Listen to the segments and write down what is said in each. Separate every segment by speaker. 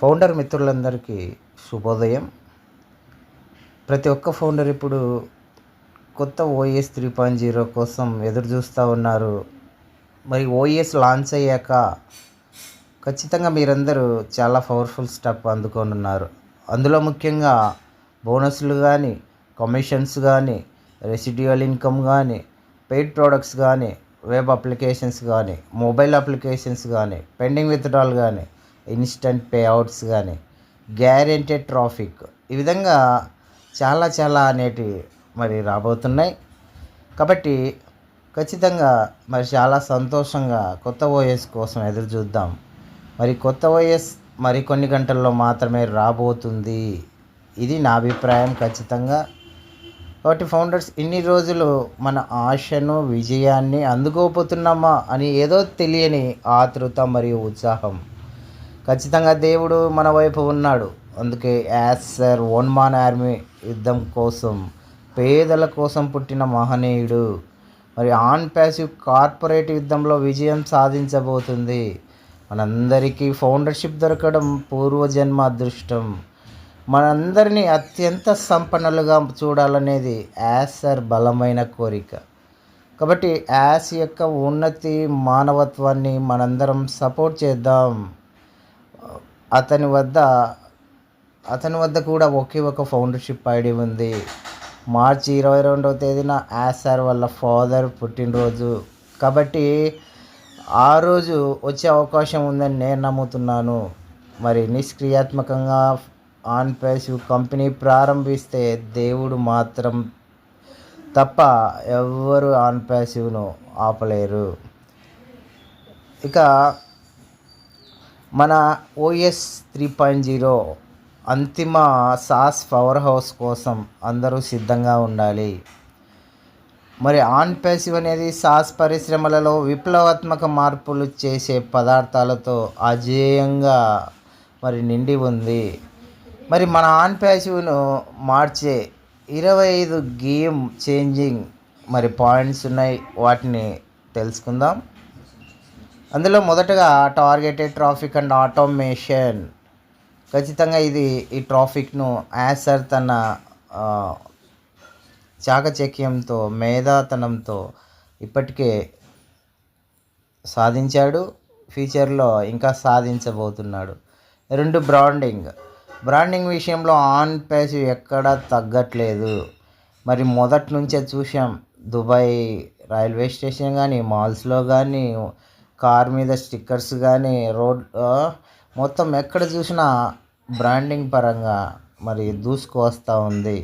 Speaker 1: Founder మిత్రులందరికీ శుభోదయం. ప్రతి ఒక్క ఫౌండర్ ఇప్పుడు కొత్త ఓఎస్ త్రీ పాయింట్ జీరో కోసం ఎదురు చూస్తూ ఉన్నారు. మరి ఓఎస్ లాంచ్ అయ్యాక ఖచ్చితంగా మీరందరూ చాలా పవర్ఫుల్ స్టెప్ అందుకొని ఉన్నారు అందులో ముఖ్యంగా బోనస్లు కానీ కమిషన్స్ కానీ రెసిడ్యువల్ ఇన్కమ్ కానీ పెయిడ్ ప్రోడక్ట్స్ కానీ వెబ్ అప్లికేషన్స్ కానీ మొబైల్ అప్లికేషన్స్ కానీ పెండింగ్ విత్డ్రాల్ కానీ ఇన్స్టంట్ పే అవుట్స్ కానీ గ్యారెంటెడ్ ట్రాఫిక్ ఈ విధంగా చాలా చాలా అనేటివి మరి రాబోతున్నాయి. కాబట్టి ఖచ్చితంగా మరి చాలా సంతోషంగా కొత్త ఓఎస్ కోసం ఎదురు చూద్దాం. మరి కొత్త ఓఎస్ మరి కొన్ని గంటల్లో మాత్రమే రాబోతుంది. ఇది నా అభిప్రాయం ఖచ్చితంగా. కాబట్టి ఫౌండర్స్ ఇన్ని రోజులు మన ఆశను విజయాన్ని అందుకోపోతున్నామా అని ఏదో తెలియని ఆతృత మరియు ఉత్సాహం. ఖచ్చితంగా దేవుడు మన వైపు ఉన్నాడు. అందుకే యాసర్ సర్ ఆర్మీ యుద్ధం కోసం పేదల కోసం పుట్టిన మహనీయుడు. మరి ఆన్ ప్యాసివ్ కార్పొరేట్ యుద్ధంలో విజయం సాధించబోతుంది. మనందరికీ ఫౌండర్షిప్ దొరకడం పూర్వజన్మ అదృష్టం. మనందరినీ అత్యంత సంపన్నులుగా చూడాలనేది యాసర్ బలమైన కోరిక. కాబట్టి యాస్ యొక్క ఉన్నతి మానవత్వాన్ని మనందరం సపోర్ట్ చేద్దాం. అతని వద్ద అతని వద్ద కూడా ఒకే ఒక ఫౌండర్షిప్ ఐడి ఉంది. మార్చి ఇరవై రెండవ తేదీన యాసర్ వాళ్ళ ఫాదర్ పుట్టినరోజు. కాబట్టి ఆ రోజు వచ్చే అవకాశం ఉందని నేను నమ్ముతున్నాను. మరి నిష్క్రియాత్మకంగా ఆన్ పేసివ్ కంపెనీ ప్రారంభిస్తే దేవుడు మాత్రం తప్ప ఎవ్వరు ఆన్ ప్యాసివ్ను ఆపలేరు. ఇక మన ఓఎస్ త్రీ పాయింట్ జీరో అంతిమ సాస్ పవర్ హౌస్ కోసం అందరూ సిద్ధంగా ఉండాలి. మరి ఆన్ ప్యాసివ్ అనేది సాస్ పరిశ్రమలలో విప్లవాత్మక మార్పులు చేసే పదార్థాలతో అజేయంగా మరి నిండి ఉంది. మరి మన ఆన్ ప్యాసివ్ను మార్చే ఇరవై ఐదు గేమ్ చేంజింగ్ మరి పాయింట్స్ ఉన్నాయి. వాటిని తెలుసుకుందాం. అందులో మొదటగా టార్గెటెడ్ ట్రాఫిక్ అండ్ ఆటోమేషన్ ఖచ్చితంగా ఇది ఈ ట్రాఫిక్ను యాసర్ తన చాకచక్యంతో మేధాతనంతో ఇప్పటికే సాధించాడు. ఫ్యూచర్లో ఇంకా సాధించబోతున్నాడు. రెండు బ్రాండింగ్ బ్రాండింగ్ విషయంలో ఆన్ పేస్ ఎక్కడా తగ్గట్లేదు. మరి మొదటి నుంచే చూసాం దుబాయ్ రైల్వే స్టేషన్ కానీ మాల్స్లో కానీ కార్ మీద స్టిక్కర్స్ కానీ రోడ్ మొత్తం ఎక్కడ చూసినా బ్రాండింగ్ పరంగా మరి దూసుకు వస్తూ ఉంది.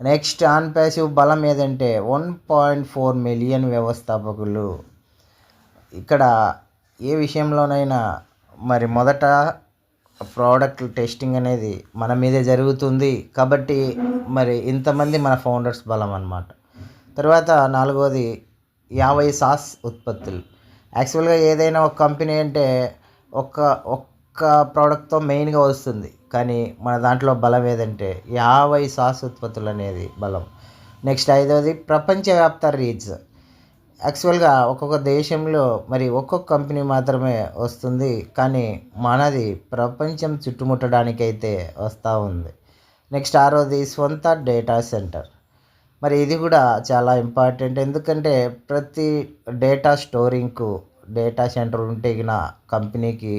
Speaker 1: నెక్స్ట్ ఆన్ ప్యాసివ్ బలం ఏదంటే వన్ పాయింట్ ఫోర్ మిలియన్ వ్యవస్థాపకులు. ఇక్కడ ఏ విషయంలోనైనా మరి మొదట ప్రోడక్ట్ టెస్టింగ్ అనేది మన మీదే జరుగుతుంది కాబట్టి మరి ఇంతమంది మన ఫౌండర్స్ బలం అన్నమాట. తర్వాత నాలుగవది యాభై సాస్ ఉత్పత్తులు. యాక్చువల్గా ఏదైనా ఒక కంపెనీ అంటే ఒక్క ఒక్క ప్రోడక్ట్తో మెయిన్గా వస్తుంది. కానీ మన దాంట్లో బలం ఏదంటే యాభై సాస్ ఉత్పత్తులు అనేది బలం. నెక్స్ట్ ఐదవది ప్రపంచవ్యాప్త రీచ్ యాక్చువల్గా ఒక్కొక్క దేశంలో మరి ఒక్కొక్క కంపెనీ మాత్రమే వస్తుంది. కానీ మనది ప్రపంచం చుట్టుముట్టడానికైతే వస్తూ ఉంది. నెక్స్ట్ ఆరోది సొంత డేటా సెంటర్. మరి ఇది కూడా చాలా ఇంపార్టెంట్ ఎందుకంటే ప్రతి డేటా స్టోరింగ్కు డేటా సెంటర్ ఉంటే గిన కంపెనీకి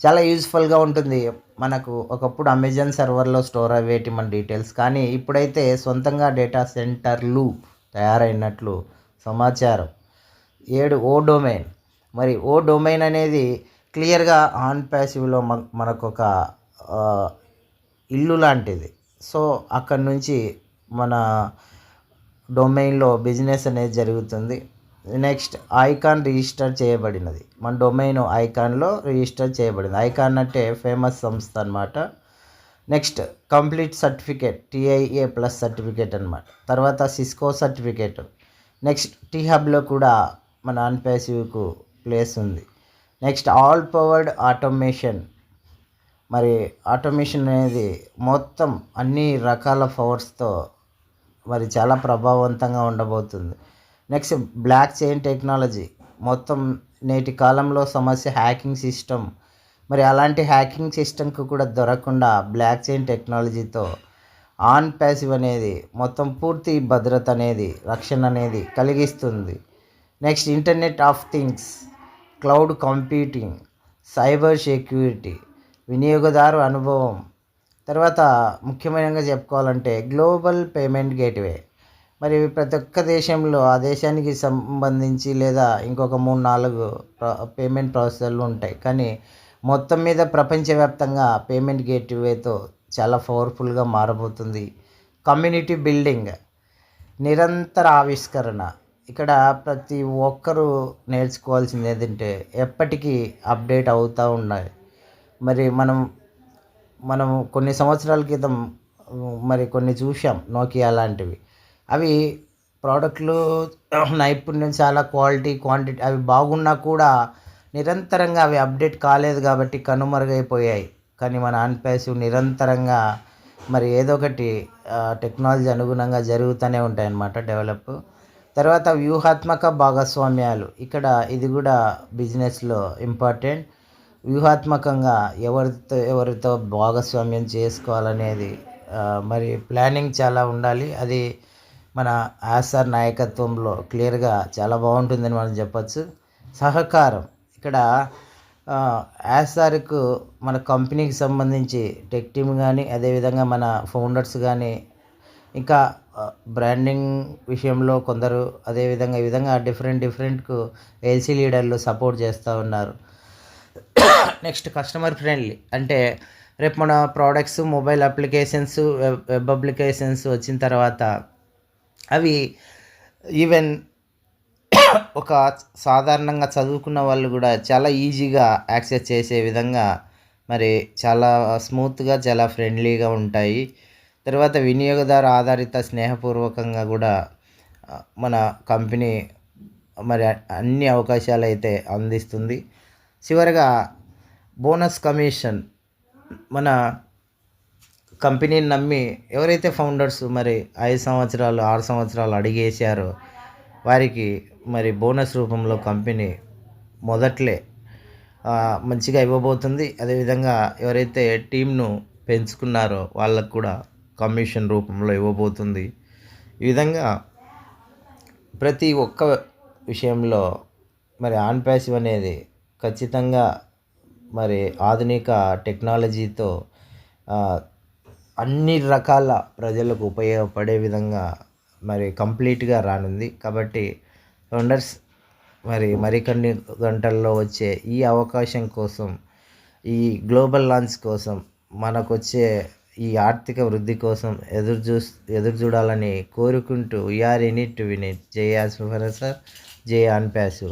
Speaker 1: చాలా యూజ్ఫుల్గా ఉంటుంది. మనకు ఒకప్పుడు అమెజాన్ సర్వర్లో స్టోర్ అయ్యేటి మన డీటెయిల్స్ కానీ ఇప్పుడైతే సొంతంగా డేటా సెంటర్లు తయారైనట్లు సమాచారం. ఏడు ఓ డొమైన్ మరి ఓ డొమైన్ అనేది క్లియర్గా ఆన్ ప్యాసివ్లో మనకు ఒక ఇల్లు లాంటిది. సో అక్కడ నుంచి మన డొమైన్లో బిజినెస్ అనేది జరుగుతుంది. నెక్స్ట్ ఐకాన్ రిజిస్టర్ చేయబడినది. మన డొమైన్ ఐకాన్లో రిజిస్టర్ చేయబడింది. ఐకాన్ అంటే ఫేమస్ సంస్థ అనమాట next complete certificate TIA plus certificate అనమాట తర్వాత సిస్కో సర్టిఫికేట్. నెక్స్ట్ టీ హబ్లో కూడా మన అన్పేసివ్కు ప్లేస్ ఉంది. Next all powered automation. మరి ఆటోమేషన్ అనేది మొత్తం అన్ని రకాల పవర్స్తో మరి చాలా ప్రభావవంతంగా ఉండబోతుంది. నెక్స్ట్ బ్లాక్ చైన్ టెక్నాలజీ మొత్తం నేటి కాలంలో సమస్య హ్యాకింగ్ సిస్టమ్ మరి అలాంటి హ్యాకింగ్ సిస్టమ్కి కూడా దొరకకుండా బ్లాక్ చైన్ టెక్నాలజీతో ఆన్ ప్యాసివ్ అనేది మొత్తం పూర్తి భద్రత అనేది రక్షణ అనేది కలిగిస్తుంది. Next internet of things cloud computing cyber security వినియోగదారు అనుభవం. తర్వాత ముఖ్యమైనగా చెప్పుకోవాలంటే గ్లోబల్ పేమెంట్ గేట్వే. మరి ప్రతి ఒక్క దేశంలో ఆ దేశానికి సంబంధించి లేదా ఇంకొక మూడు నాలుగు పేమెంట్ ప్రాసెసర్లు ఉంటాయి. కానీ మొత్తం మీద ప్రపంచవ్యాప్తంగా పేమెంట్ గేట్వేతో చాలా పవర్ఫుల్గా మారబోతుంది. కమ్యూనిటీ బిల్డింగ్ నిరంతర ఆవిష్కరణ. ఇక్కడ ప్రతి ఒక్కరూ నేర్చుకోవాల్సింది ఏంటంటే ఎప్పటికీ అప్డేట్ అవుతూ ఉండాలి. మరి మనం మనం కొన్ని సంవత్సరాల క్రితం మరి కొన్ని చూసాం నోకియా లాంటివి. అవి ప్రోడక్ట్లు నైపుణ్యం చాలా క్వాలిటీ క్వాంటిటీ అవి బాగున్నా కూడా నిరంతరంగా అవి అప్డేట్ కాలేదు కాబట్టి కనుమరుగైపోయాయి. కానీ మన ఆన్పేసివ్ నిరంతరంగా మరి ఏదో ఒకటి టెక్నాలజీ అనుగుణంగా జరుగుతూనే ఉంటాయి అన్నమాట డెవలప్. తర్వాత వ్యూహాత్మక భాగస్వామ్యాలు. ఇక్కడ ఇది కూడా బిజినెస్లో ఇంపార్టెంట్. వ్యూహాత్మకంగా ఎవరితో ఎవరితో భాగస్వామ్యం చేసుకోవాలనేది మరి ప్లానింగ్ చాలా ఉండాలి. అది మన ఆసార్ నాయకత్వంలో క్లియర్గా చాలా బాగుంటుందని మనం చెప్పచ్చు. సహకారం. ఇక్కడ యాసార్కు మన కంపెనీకి సంబంధించి టెక్ టీమ్ కానీ అదేవిధంగా మన ఫౌండర్స్ కానీ ఇంకా బ్రాండింగ్ విషయంలో కొందరు అదేవిధంగా ఈ విధంగా డిఫరెంట్ డిఫరెంట్కు ఎల్సీ లీడర్లు సపోర్ట్ చేస్తూ ఉన్నారు. Next customer friendly. అంటే రేపు మన products mobile applications web web applications వచ్చిన తర్వాత అవి ఈవెన్ ఒక సాధారణంగా చదువుకున్న వాళ్ళు కూడా చాలా ఈజీగా యాక్సెస్ చేసే విధంగా మరి చాలా స్మూత్గా చాలా ఫ్రెండ్లీగా ఉంటాయి. తర్వాత వినియోగదారు ఆధారిత స్నేహపూర్వకంగా కూడా మన కంపెనీ మరి అన్ని అవకాశాలు అయితే అందిస్తుంది. చివరగా బోనస్ కమిషన్ మన కంపెనీని నమ్మి ఎవరైతే ఫౌండర్స్ మరి ఐదు సంవత్సరాలు ఆరు సంవత్సరాలు అడిగేశారో వారికి మరి బోనస్ రూపంలో కంపెనీ మొదట్లే మంచిగా ఇవ్వబోతుంది. అదేవిధంగా ఎవరైతే టీంను పెంచుకున్నారో వాళ్ళకు కూడా కమిషన్ రూపంలో ఇవ్వబోతుంది. ఈ విధంగా ప్రతి ఒక్క విషయంలో మరి ఆన్ ప్యాసివ్ అనేది ఖచ్చితంగా మరి ఆధునిక టెక్నాలజీతో అన్ని రకాల ప్రజలకు ఉపయోగపడే విధంగా మరి కంప్లీట్గా రానుంది. కాబట్టి ఫౌండర్స్ మరి మరికొన్ని గంటల్లో వచ్చే ఈ అవకాశం కోసం ఈ గ్లోబల్ లాంచ్ కోసం మనకు వచ్చే ఈ ఆర్థిక వృద్ధి కోసం ఎదురు చూ ఎదురు చూడాలని కోరుకుంటూ we are in it win. It as సార్. జే అన్పాసు